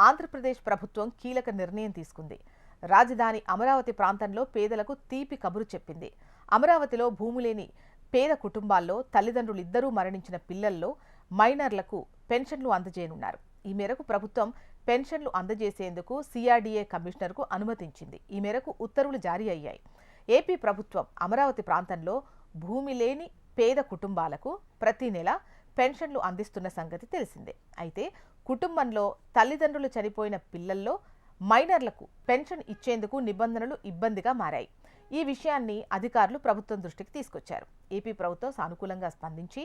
ఆంధ్రప్రదేశ్ ప్రభుత్వం కీలక నిర్ణయం తీసుకుంది. రాజధాని అమరావతి ప్రాంతంలో పేదలకు తీపి కబురు చెప్పింది. అమరావతిలో భూమి లేని పేద కుటుంబాల్లో తల్లిదండ్రులిద్దరూ మరణించిన పిల్లల్లో మైనర్లకు పెన్షన్లు అందజేయనున్నారు. ఈ మేరకు ప్రభుత్వం పెన్షన్లు అందజేసేందుకు సిఆర్డీఏ కమిషనర్కు అనుమతించింది. ఈ మేరకు ఉత్తర్వులు జారీ అయ్యాయి. ఏపీ ప్రభుత్వం అమరావతి ప్రాంతంలో భూమి లేని పేద కుటుంబాలకు ప్రతి నెల పెన్షన్లు అందిస్తున్న సంగతి తెలిసిందే. అయితే కుటుంబంలో తల్లిదండ్రులు చనిపోయిన పిల్లల్లో మైనర్లకు పెన్షన్ ఇచ్చేందుకు నిబంధనలు ఇబ్బందిగా మారాయి. ఈ విషయాన్ని అధికారులు ప్రభుత్వం దృష్టికి తీసుకొచ్చారు. ఏపీ ప్రభుత్వం సానుకూలంగా స్పందించి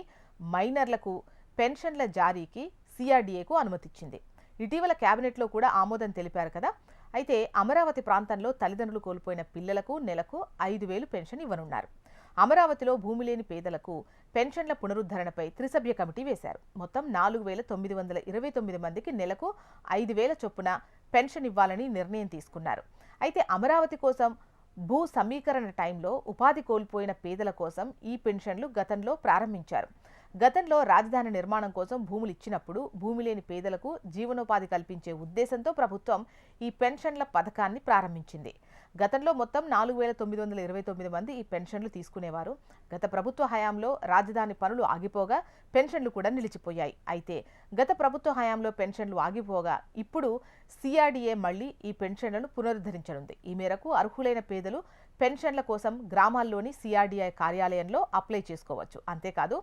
మైనర్లకు పెన్షన్ల జారీకి సిఆర్డీఏకు అనుమతిచ్చింది. ఇటీవల కేబినెట్లో కూడా ఆమోదం తెలిపారు కదా. అయితే అమరావతి ప్రాంతంలో తల్లిదండ్రులు కోల్పోయిన పిల్లలకు నెలకు ఐదు వేలు పెన్షన్ ఇవ్వనున్నారు. అమరావతిలో భూమి లేని పేదలకు పెన్షన్ల పునరుద్ధరణపై త్రిసభ్య కమిటీ వేశారు. మొత్తం నాలుగు వేల తొమ్మిది వందల ఇరవై తొమ్మిది మందికి నెలకు ఐదు వేల చొప్పున పెన్షన్ ఇవ్వాలని నిర్ణయం తీసుకున్నారు. అయితే అమరావతి కోసం భూ సమీకరణ టైంలో ఉపాధి కోల్పోయిన పేదల కోసం ఈ పెన్షన్లు గతంలో ప్రారంభించారు. గతంలో రాజధాని నిర్మాణం కోసం భూములు ఇచ్చినప్పుడు భూమి లేని పేదలకు జీవనోపాధి కల్పించే ఉద్దేశంతో ప్రభుత్వం ఈ పెన్షన్ల పథకాన్ని ప్రారంభించింది. గతంలో మొత్తం నాలుగు వేల తొమ్మిది వందల ఇరవై తొమ్మిది మంది ఈ పెన్షన్లు తీసుకునేవారు. గత ప్రభుత్వ హయాంలో రాజధాని పనులు ఆగిపోగా పెన్షన్లు కూడా నిలిచిపోయాయి. అయితే గత ప్రభుత్వ హయాంలో పెన్షన్లు ఆగిపోగా ఇప్పుడు సిఆర్డీఏ మళ్ళీ ఈ పెన్షన్లను పునరుద్ధరించనుంది. ఈ మేరకు అర్హులైన పేదలు పెన్షన్ల కోసం గ్రామాల్లోని సిఆర్డీఐ కార్యాలయంలో అప్లై చేసుకోవచ్చు. అంతేకాదు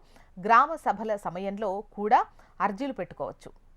గ్రామ సభల సమయంలో కూడా అర్జీలు పెట్టుకోవచ్చు.